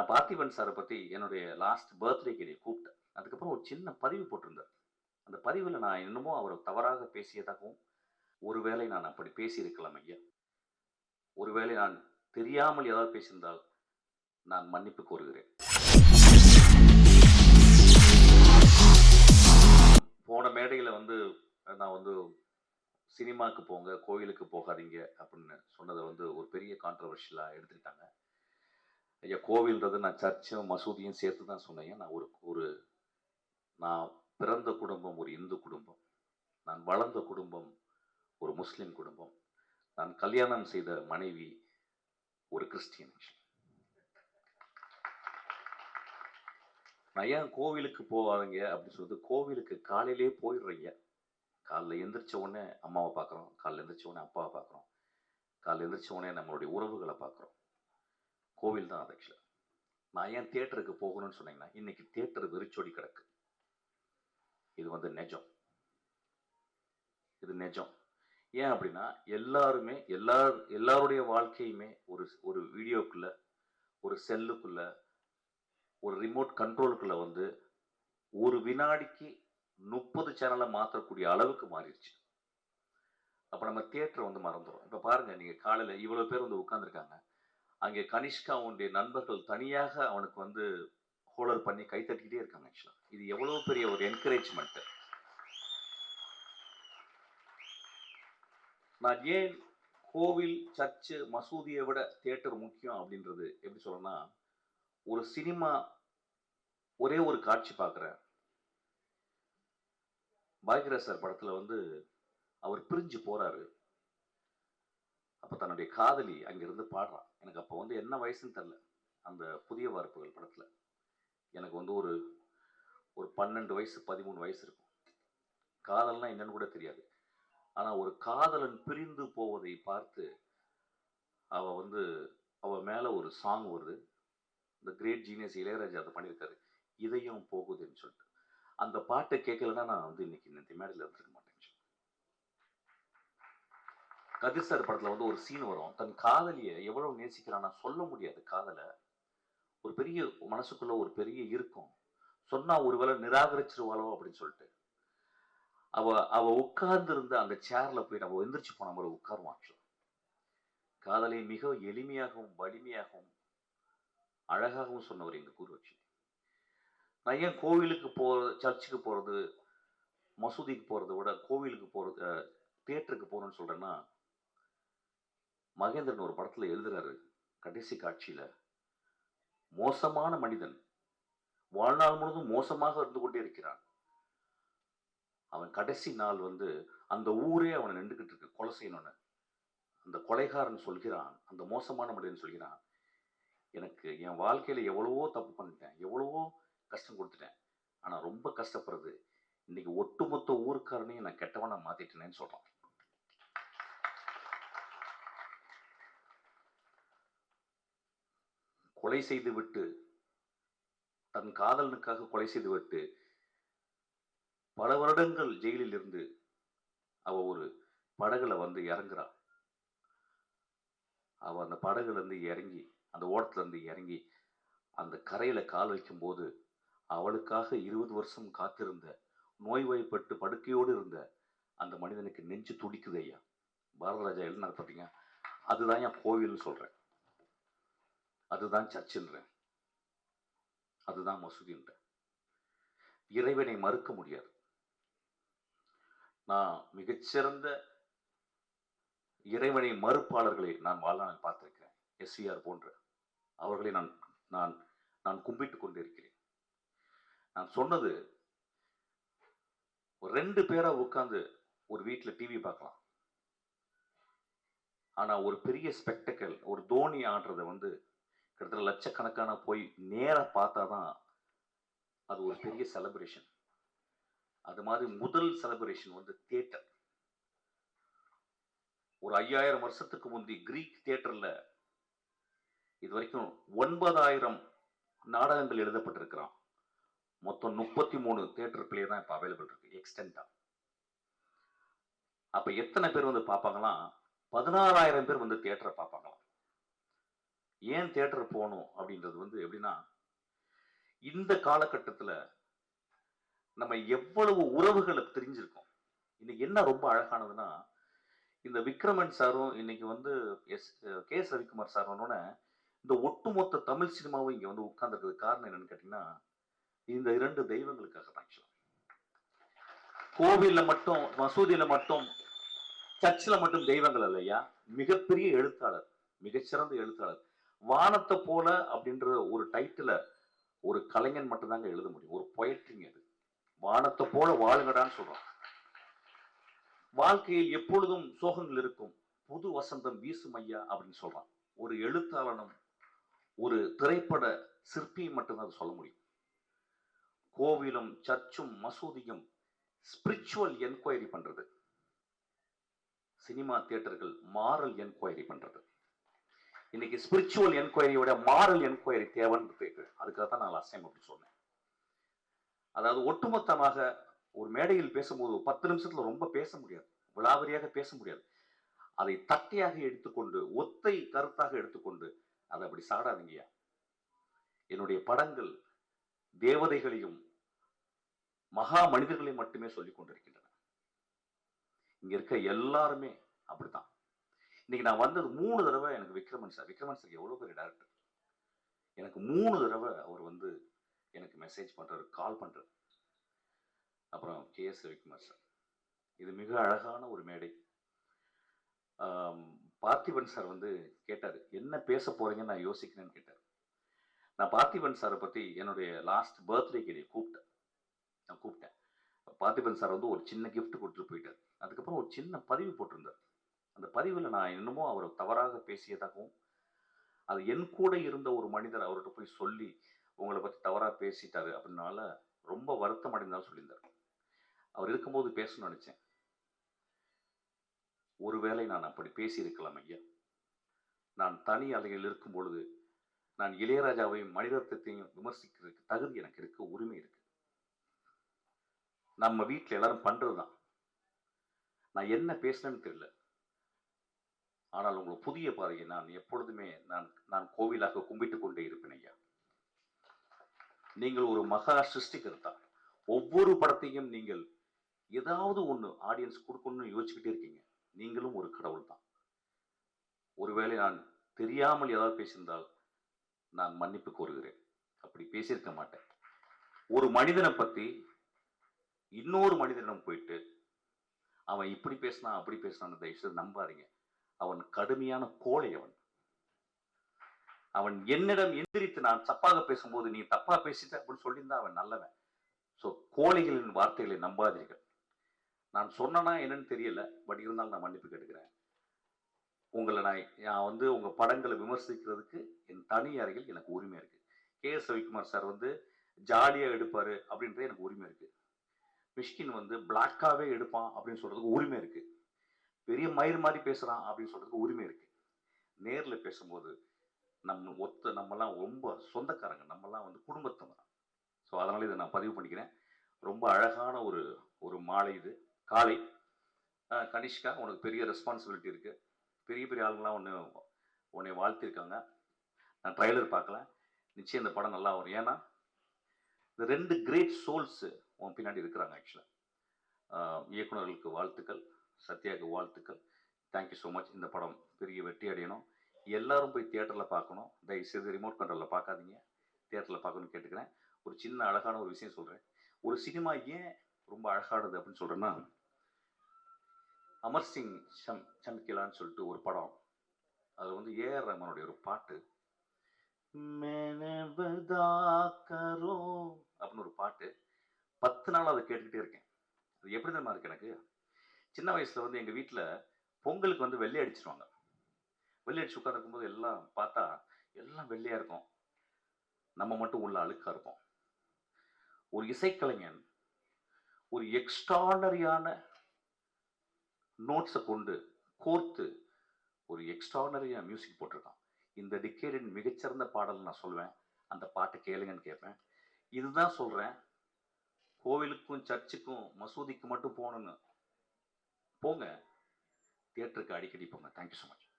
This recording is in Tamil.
நான் பார்த்திபன் சாரை பற்றி என்னுடைய லாஸ்ட் பர்த்டேக்கு என்னை கூப்பிட்டேன். அதுக்கப்புறம் ஒரு சின்ன பதிவு போட்டிருந்தார். அந்த பதிவில் நான் இன்னமும் அவரை தவறாக பேசியதாகவும் ஒருவேளை நான் அப்படி பேசியிருக்கலாம் ஐயா. ஒருவேளை நான் தெரியாமல் ஏதாவது பேசியிருந்தால் நான் மன்னிப்பு கோருகிறேன். போன மேடையில் வந்து நான் வந்து சினிமாவுக்கு போங்க கோயிலுக்கு போகாதீங்க அப்படின்னு சொன்னதை வந்து ஒரு பெரிய கான்ட்ரவர்ஷியலாக எடுத்துக்கிட்டாங்க. ஐயா கோவில்ன்றது நான் சர்ச்சும் மசூதியும் சேர்த்து தான் சொன்னேன் நான் ஒரு ஒரு நான் பிறந்த குடும்பம் ஒரு இந்து குடும்பம். நான் வளர்ந்த குடும்பம் ஒரு முஸ்லீம் குடும்பம். நான் கல்யாணம் செய்த மனைவி ஒரு கிறிஸ்டியன். நான் ஏன் கோவிலுக்கு போவாதீங்க அப்படின்னு சொல்லிட்டு கோவிலுக்கு காலையிலே போயிடுறீங்க காலைல எந்திரிச்ச உடனே அம்மாவை பார்க்குறோம். காலைல எந்திரிச்ச உடனே அப்பாவை பார்க்குறோம். காலைல எந்திரிச்ச உடனே நம்மளுடைய உறவுகளை பார்க்குறோம். கோவில் தான் அது ஆக்சுவலாக நான் ஏன் தியேட்டருக்கு போகணும்னு சொன்னீங்கன்னா இன்னைக்கு தியேட்டர் வெறிச்சொடி கிடக்கு. இது வந்து நெஜம். இது நெஜம். ஏன் அப்படின்னா எல்லாருமே எல்லார் எல்லாருடைய வாழ்க்கையுமே ஒரு ஒரு வீடியோக்குள்ள ஒரு செல்லுக்குள்ள ஒரு ரிமோட் கண்ட்ரோலுக்குள்ள வந்து ஒரு வினாடிக்கு முப்பது சேனலை மாற்றக்கூடிய அளவுக்கு மாறிடுச்சு. அப்போ நம்ம தியேட்டரை வந்து மறந்துடும் இப்போ பாருங்க நீங்கள் காலையில் இவ்வளோ பேர் வந்து உட்காந்துருக்காங்க அங்கே கனிஷ்கா அவனுடைய நண்பர்கள் தனியாக அவனுக்கு வந்து ஹோலர் பண்ணி கைத்தட்டிக்கிட்டே இருக்காங்க ஆக்சுவலாக இது எவ்வளோ பெரிய ஒரு என்கரேஜ்மெண்ட்டு நான் ஏன் கோவில் சர்ச்சு மசூதியை விட தியேட்டர் முக்கியம் அப்படின்றது எப்படி சொல்லணும்னா ஒரு சினிமா ஒரே ஒரு காட்சி பார்க்குறேன். பாக்யராஜ் சார் படத்தில் வந்து அவர் பிரிஞ்சு போகிறாரு அப்போ தன்னுடைய காதலி அங்கிருந்து பாடுறான் எனக்கு அப்போ வந்து என்ன வயசுன்னு தெரில அந்த புதிய வார்ப்புகள் படத்தில். எனக்கு வந்து ஒரு ஒரு பன்னெண்டு வயசு பதிமூணு வயசு இருக்கும். காதல்னா என்னன்னு கூட தெரியாது. ஆனால் ஒரு காதலன் பிரிந்து போவதை பார்த்து அவள் வந்து அவள் மேலே ஒரு சாங் வருது. இந்த கிரேட் ஜீனியஸ் இளையராஜா அதை பண்ணியிருக்காரு. இதையும் போகுதுன்னு சொல்லிட்டு. அந்த பாட்டை கேட்கலன்னா நான் வந்து இன்னைக்கு இந்த மேடையில் இருந்திருக்க மாட்டேன். கதிர் சார் படத்துல வந்து ஒரு சீன் வரும். தன் காதலியை எவ்வளவு நேசிக்கிறான்னா சொல்ல முடியாது. காதலை ஒரு பெரிய மனசுக்குள்ள ஒரு பெரிய இருக்கும் சொன்னா ஒருவேளை நிராகரிச்சிருவாளோ அப்படின்னு சொல்லிட்டு. அவ அவ உட்கார்ந்து இருந்த அந்த சேர்ல போய் நம்ம எந்திரிச்சு போன மாதிரி உட்காருவான் actually. காதலை மிக எளிமையாகவும் வலிமையாகவும் அழகாகவும் சொன்னவர் எங்க குரு நான் ஏன் கோவிலுக்கு போறது சர்ச்சுக்கு போறது மசூதிக்கு போறதை விட கோவிலுக்கு போறது தியேட்டருக்கு போகணும்னு சொல்றேன்னா மகேந்திரன் ஒரு படத்தில் எழுதுறாரு கடைசி காட்சியில். மோசமான மனிதன். வாழ்நாள் முழுதும் மோசமாக இருந்து கொண்டே இருக்கிறான். அவன் கடைசி நாள் வந்து அந்த ஊரே அவனை நின்றுகிட்டு இருக்கு கொலை செய்யணும்னு. அந்த கொலைகாரன் சொல்கிறான் அந்த மோசமான மனிதன் சொல்கிறான் எனக்கு என் வாழ்க்கையில் எவ்வளவோ தப்பு பண்ணிட்டேன் எவ்வளவோ கஷ்டம் கொடுத்துட்டேன். ஆனால் ரொம்ப கஷ்டப்படுறது. இன்னைக்கு ஒட்டுமொத்த ஊருக்காரனையும் நான் கெட்டவனை மாத்திட்டேனேன்னு சொல்கிறான் கொலை செய்துவிட்டு தன் காதலனுக்காக கொலை செய்துவிட்டு பல வருடங்கள் ஜெயிலில் இருந்து அவ ஒரு படகுல வந்து இறங்குறான் அவ அந்த படகுல இருந்து இறங்கி அந்த ஓடத்துல இருந்து இறங்கி அந்த கரையில கால் வைக்கும்போது அவளுக்காக இருபது வருஷம் காத்திருந்த நோய்வாய்ப்பட்டு படுக்கையோடு இருந்த அந்த மனிதனுக்கு நெஞ்சு துடிக்குது ஐயா. பாரதராஜா எழுதினார் பார்த்தீங்க அதுதான் என் கோவில்னு சொல்றேன். அதுதான் சர்ச்சுன்றேன் அதுதான் மசூதின்ற இறைவனை மறுக்க முடியாது. நான் மிகச்சிறந்த இறைவனை மறுப்பாளர்களை நான் வாழ்நாளில் பார்த்திருக்கிறேன். எஸ்சிஆர் போன்ற அவர்களை நான் நான் நான் கும்பிட்டு கொண்டிருக்கிறேன். நான் சொன்னது ஒரு ரெண்டு பேரா உட்காந்து ஒரு வீட்டில் டிவி பார்க்கலாம். ஆனால் ஒரு பெரிய ஸ்பெக்டக்கல் ஒரு தோனி ஆடுறத வந்து கிட்டத்தட்ட லட்சக்கணக்கான போய் நேராக பார்த்தா தான் அது ஒரு பெரிய செலப்ரேஷன் அது மாதிரி முதல் செலப்ரேஷன் வந்து தியேட்டர் ஒரு ஐயாயிரம் வருஷத்துக்கு முந்தி கிரீக் தேட்டரில் இது வரைக்கும் ஒன்பதாயிரம் நாடகங்கள் எழுதப்பட்டிருக்கிறான். மொத்தம் முப்பத்தி மூணு தியேட்டர் பிளே தான் இப்போ அவைலபிள் இருக்கு எக்ஸ்டெண்டா அப்போ எத்தனை பேர் வந்து பார்ப்பாங்களாம் பதினாறாயிரம் பேர் வந்து தியேட்டரை பார்ப்பாங்களாம். ஏன் தேட்டர் போகணும் அப்படின்றது வந்து எப்படின்னா இந்த காலகட்டத்தில் நம்ம எவ்வளவு உறவுகளை தெரிஞ்சிருக்கோம் இன்னைக்கு என்ன ரொம்ப அழகானதுன்னா இந்த விக்ரமன் சாரும் இன்னைக்கு வந்து S K S Ravikumar sir வந்தோடனே இந்த ஒட்டுமொத்த தமிழ் சினிமாவும் இங்கே வந்து உட்கார்ந்துருக்கிறது காரணம் என்னன்னு கேட்டிங்கன்னா இந்த இரண்டு தெய்வங்களுக்காக தான் ஆக்சுவலாக கோவிலில் மட்டும் மசூதியில் மட்டும் சர்ச்சில் மட்டும் தெய்வங்கள் இல்லையா? மிகப்பெரிய எழுத்தாளர் மிகச்சிறந்த எழுத்தாளர். வானத்தை போல அப்படின்ற ஒரு டைட்டில ஒரு கலைஞன் மட்டும்தாங்க எழுத முடியும். ஒரு பொயட்ரிங்க அது. வானத்தை போல வாழுங்கடான்னு சொல்றோம். வாழ்க்கையில் எப்பொழுதும் சோகங்கள் இருக்கும். புது வசந்தம் வீசும் ஐயா அப்படின்னு சொல்றான். ஒரு எழுத்தாளனும் ஒரு திரைப்பட சிற்பியும் மட்டும்தான் அதை சொல்ல முடியும். கோவிலும் சர்ச்சும் மசூதியும் ஸ்பிரிச்சுவல் என்கொயரி பண்றது. சினிமா தியேட்டர்கள் மாரல் என்கொயரி பண்றது. இன்னைக்கு ஸ்பிரிச்சுவல் என்கொயரியோட மாரல் என்கொயரி தேவைன்னு கேட்குறேன். அதுக்காக தான் நான் லாஸ்ட் டைம் அப்படி சொன்னேன். அதாவது ஒட்டுமொத்தமாக ஒரு மேடையில் பேசும்போது ஒரு பத்து நிமிஷத்துல ரொம்ப பேச முடியாது. விழாவரியாக பேச முடியாது. அதை தட்டையாக எடுத்துக்கொண்டு ஒத்தை கருத்தாக எடுத்துக்கொண்டு அதை அப்படி சாடாதீங்கயா என்னுடைய படங்கள் தேவதைகளையும் மகா மனிதர்களையும் மட்டுமே சொல்லிக் கொண்டிருக்கின்றன இங்க இருக்க எல்லாருமே அப்படித்தான். இன்னைக்கு நான் வந்தது மூணு தடவை எனக்கு விக்ரமன் சார் விக்ரமன் சார் எவ்வளோ பெரிய டேரக்டர் எனக்கு மூணு தடவை அவர் வந்து எனக்கு மெசேஜ் பண்ணுறாரு கால் பண்ணுறாரு அப்புறம் கே எஸ் ரவிக்குமார் சார் இது மிக அழகான ஒரு மேடை. பார்த்திபன் சார் வந்து கேட்டார் என்ன பேச போகிறீங்கன்னு நான் யோசிக்கிறேன்னு கேட்டார். நான் பார்த்திபன் சாரை பற்றி என்னுடைய லாஸ்ட் பர்த்டேக்கு என்னை கூப்பிட்டேன். நான் கூப்பிட்டேன். பார்த்திபன் சார் வந்து ஒரு சின்ன கிஃப்ட் கொடுத்துட்டு போயிட்டார். அதுக்கப்புறம் ஒரு சின்ன பதிவு போட்டிருந்தார். அந்த பதிவில் நான் இன்னமும் அவர் தவறாக பேசியதாகவும் அது என் கூட இருந்த ஒரு மனிதர் அவர்கிட்ட போய் சொல்லி உங்களை பற்றி தவறாக பேசிட்டாரு அப்படின்னால ரொம்ப வருத்தம் அடைந்தாலும் சொல்லியிருந்தார். அவர் இருக்கும்போது பேசணும்னு நினச்சேன். ஒருவேளை நான் அப்படி பேசியிருக்கலாம் ஐயா. நான் தனி அலையில் இருக்கும் பொழுது நான் இளையராஜாவையும் மனிதத்தையும் விமர்சிக்கிறதுக்கு தகுதி எனக்கு இருக்க உரிமை இருக்கு. நம்ம வீட்டில் எல்லாரும் பண்றதுதான். நான் என்ன பேசினேன்னு தெரியல. ஆனால் உங்களுக்கு புதிய பாதையை நான் எப்பொழுதுமே நான் நான் கோவிலாக கும்பிட்டு கொண்டே இருப்பேன் ஐயா. நீங்கள் ஒரு மகா சிருஷ்டிகர்த்தா. ஒவ்வொரு படத்தையும் நீங்கள் ஏதாவது ஒன்று ஆடியன்ஸ் கொடுக்கணும்னு யோசிச்சுக்கிட்டே இருக்கீங்க. நீங்களும் ஒரு கடவுள் தான். ஒருவேளை நான் தெரியாமல் ஏதாவது பேசியிருந்தால் நான் மன்னிப்பு கோருகிறேன். அப்படி பேசியிருக்க மாட்டேன். ஒரு மனிதனை பற்றி இன்னொரு மனிதனிடம் போயிட்டு அவன் இப்படி பேசினான் அப்படி பேசினான்னு தயவுசெய்து நம்பாதீங்க. அவன் கடுமையான கோழை அவன். அவன் என்னிடம் எந்திரித்து நான் தப்பாக பேசும்போது நீ தப்பா பேசிட்ட அப்படின்னு சொல்லியிருந்தா அவன் நல்லவன். ஸோ கோழைகளின் வார்த்தைகளை நம்பாதீர்கள். நான் சொன்னனா என்னன்னு தெரியல பட் இருந்தாலும் நான் மன்னிப்பு கேட்டுக்கிறேன். உங்களை நான் நான் வந்து உங்கள் படங்களை விமர்சிக்கிறதுக்கு என் தனி அறையில் எனக்கு உரிமை இருக்குது கே எஸ் ரவிக்குமார் சார் வந்து ஜாலியாக எடுப்பார் அப்படின்றது எனக்கு உரிமை இருக்குது மிஷ்கின் வந்து பிளாக்காகவே எடுப்பான் அப்படின்னு சொல்கிறதுக்கு உரிமை இருக்குது பெரிய மயிர் மாதிரி பேசுகிறான் அப்படின்னு சொல்கிறதுக்கு உரிமை இருக்குது நேரில் பேசும்போது நம்ம ஒத்த நம்மலாம் ரொம்ப சொந்தக்காரங்க நம்மலாம் வந்து குடும்பத்தவங்க ஸோ அதனால் இதை நான் பதிவு பண்ணிக்கிறேன். ரொம்ப அழகான ஒரு ஒரு மாலை இது. காலை. கனிஷ்கா உனக்கு பெரிய ரெஸ்பான்சிபிலிட்டி இருக்குது பெரிய பெரிய ஆளுங்களாம் ஒன்று உன்னை வாழ்த்திருக்காங்க. நான் ட்ரைலர் பார்க்கல. நிச்சயம் இந்த படம் நல்லா வரும். ஏன்னா இந்த ரெண்டு கிரேட் சோல்ஸு உன் பின்னாடி இருக்கிறாங்க ஆக்சுவலாக இயக்குனர்களுக்கு வாழ்த்துக்கள். சத்யாவுக்கு வாழ்த்துக்கள். தேங்க்யூ ஸோ மச் இந்த படம் பெரிய வெற்றி அடையணும். எல்லாரும் போய் தியேட்டரில் பார்க்கணும். தயவுசெய்து ரிமோட் கண்ட்ரோலில் பார்க்காதீங்க. தியேட்டரில் பார்க்கணும்னு கேட்டுக்கிறேன். ஒரு சின்ன அழகான ஒரு விஷயம் சொல்கிறேன் ஒரு சினிமா ஏன் ரொம்ப அழகானது அப்படின்னு சொல்கிறேன்னா அமர் சிங் சம் சம்கிலான்னு சொல்லிட்டு ஒரு படம். அது வந்து ஏஆர் ரஹ்மானுடைய ஒரு பாட்டு. அப்படின்னு ஒரு பாட்டு. பத்து நாள் அதை கேட்டுக்கிட்டே இருக்கேன். அது எப்படி தெரியுமா இருக்கு எனக்கு? சின்ன வயசுல வந்து எங்கள் வீட்டில் பொங்கலுக்கு வந்து வெள்ளை அடிச்சிருவாங்க. வெள்ளை அடிச்சு உட்காந்துருக்கும் போது எல்லாம் பார்த்தா எல்லாம் வெள்ளையாக இருக்கும். நம்ம மட்டும் உள்ள அழுக்காக இருக்கும். ஒரு இசைக்கலைஞன் ஒரு எக்ஸ்ட்ரானரியான நோட்ஸை கொண்டு கோர்த்து ஒரு எக்ஸ்ட்ரானரியாக மியூசிக் போட்டிருக்கான். இந்த டிக்கேடின் மிகச்சிறந்த பாடல் நான் சொல்லுவேன் அந்த பாட்டை கேளுங்கன்னு கேட்பேன். இதுதான் சொல்கிறேன் கோவிலுக்கும் சர்ச்சுக்கும் மசூதிக்கு மட்டும் போகணுன்னு போங்க. தியேட்டருக்கு அடிக்கடி போங்க. Thank you so much